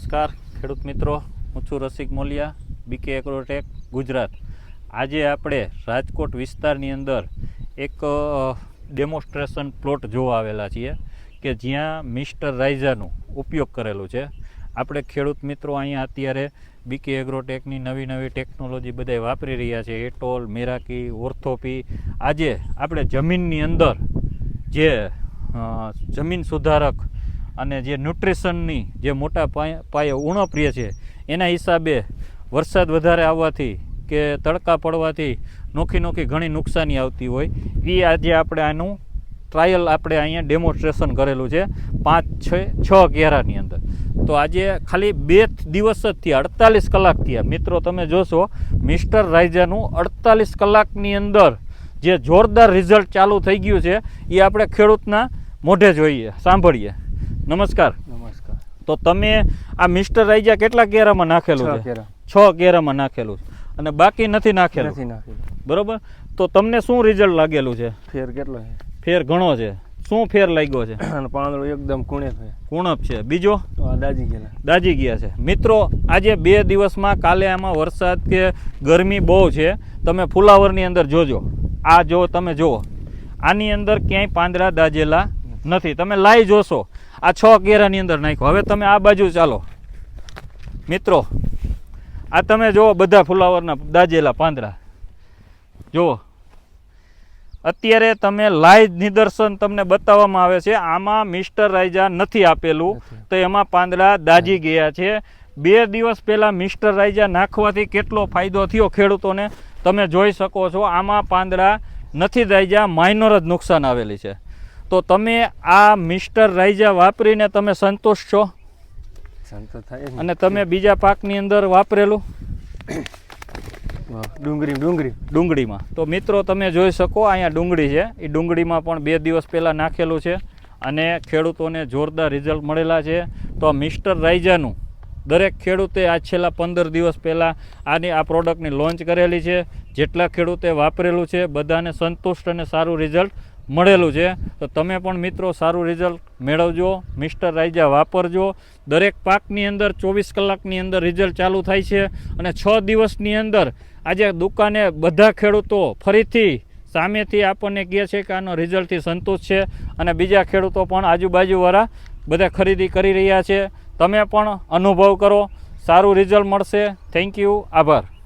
નમસ્કાર, ખેડૂત મિત્રો. હું છું રસિક મોલિયા બીકે એગ્રોટેક ગુજરાત. આજે આપણે રાજકોટ વિસ્તારની અંદર એક ડેમોન્સ્ટ્રેશન પ્લોટ જોવા આવેલા છીએ કે જ્યાં મિસ્ટર રાઇઝાનું ઉપયોગ કરેલું છે. આપણે ખેડૂત મિત્રો અહીંયા અત્યારે બીકે એગ્રોટેકની નવી નવી ટેકનોલોજી બધાય વાપરી રહ્યા છે. એટોલ મેરાકી ઓર્થોપી આજે આપણે જમીનની અંદર જે જમીન સુધારક અને જે ન્યુટ્રિશનની જે મોટા પાયે ઉણપ્રિય છે, એના હિસાબે વરસાદ વધારે આવવાથી કે તડકા પડવાથી નોખી નોખી ઘણી નુકસાની આવતી હોય. એ આજે આપણે આનું ટ્રાયલ આપણે અહીંયા ડેમોન્સ્ટ્રેશન કરેલું છે, પાંચ, છ છ ગેરાની અંદર. તો આજે ખાલી બે દિવસ જ થયા, અડતાલીસ કલાક થયા. મિત્રો, તમે જોશો, મિસ્ટર રાઇઝાનું અડતાલીસ કલાકની અંદર જે જોરદાર રિઝલ્ટ ચાલુ થઈ ગયું છે એ આપણે ખેડૂતના મોઢે જોઈએ, સાંભળીએ. નમસ્કાર. નમસ્કાર. તો તમે આ મિસ્ટર રાઈજા કેટલા કેરામાં નાખેલું છે છ? કેરામાં નાખેલું છે. અને બાકી નથી નાખેલું? નથી નાખેલું. બરોબર? તો તમને શું રિઝલ્ટ લાગેલું છે? ફેર કેટલો છે? ફેર ઘણો છે. શું ફેર લાગ્યો છે? પાંદડો એકદમ કુણે છે. કુણપ છે. બીજો? દાજી ગયેલા. દાજી ગયા છે. મિત્રો આજે બે દિવસમાં કાલે આમાં વરસાદ કે ગરમી બહુ છે. તમે ફુલાવરની અંદર જોજો. આ જો તમે જુઓ. આની અંદર ક્યાંય પાંદડા દાજેલા નથી. તમે લાઈ જોશો. આ છ કેરાની અંદર નાખ્યો. હવે તમે આ બાજુ ચાલો. મિત્રો આ તમે જુઓ બધા ફુલાવરના દાજેલા પાંદડા. જુઓ. અત્યારે તમે લાઈવ નિદર્શન તમને બતાવવામાં આવે છે. આમાં મિસ્ટર રાજા નથી આપેલું. તો એમાં પાંદડા દાજી ગયા છે. બે દિવસ પહેલાં મિસ્ટર રાજા નાખવાથી કેટલો ફાયદો થયો ખેડૂતોને? તમે જોઈ શકો છો આમાં પાંદડા નથી દાજ્યા માઇનોર જ નુકસાન આવેલી છે. તો તમે આ મિસ્ટર રાઈજા વાપરીને તમે સંતોષ છો? સંતોષ થાય અને તમે બીજા પાકની અંદર વાપરેલું? ડુંગળી ડુંગળી. ડુંગળીમાં. તો મિત્રો તમે જોઈ શકો અહીંયા ડુંગળી છે. એ ડુંગળીમાં પણ બે દિવસ પહેલાં નાખેલું છે અને ખેડૂતોને જોરદાર રિઝલ્ટ મળેલા છે. તો મિસ્ટર રાઈજાનું દરેક ખેડૂતે આ છેલ્લા પંદર દિવસ પહેલાં આની આ પ્રોડક્ટની લોન્ચ કરેલી છે. જેટલા ખેડૂતે વાપરેલું છે બધાને સંતુષ્ટ અને સારું રિઝલ્ટ મળેલું છે. તો તમે પણ મિત્રો સારું રિઝલ્ટ મેળવજો. મિસ્ટર રાઈજા વાપરજો. દરેક પાકની અંદર ચોવીસ કલાકની અંદર રિઝલ્ટ ચાલુ થાય છે અને છ દિવસની અંદર આજે દુકાને બધા ખેડૂતો ફરીથી સામેથી આપણને કહે છે કે આનો રિઝલ્ટથી સંતોષ છે અને બીજા ખેડૂતો પણ આજુબાજુવાળા બધા ખરીદી કરી રહ્યા છે. તમે પણ અનુભવ કરો. સારું રિઝલ્ટ મળશે. થેન્ક યુ આભાર.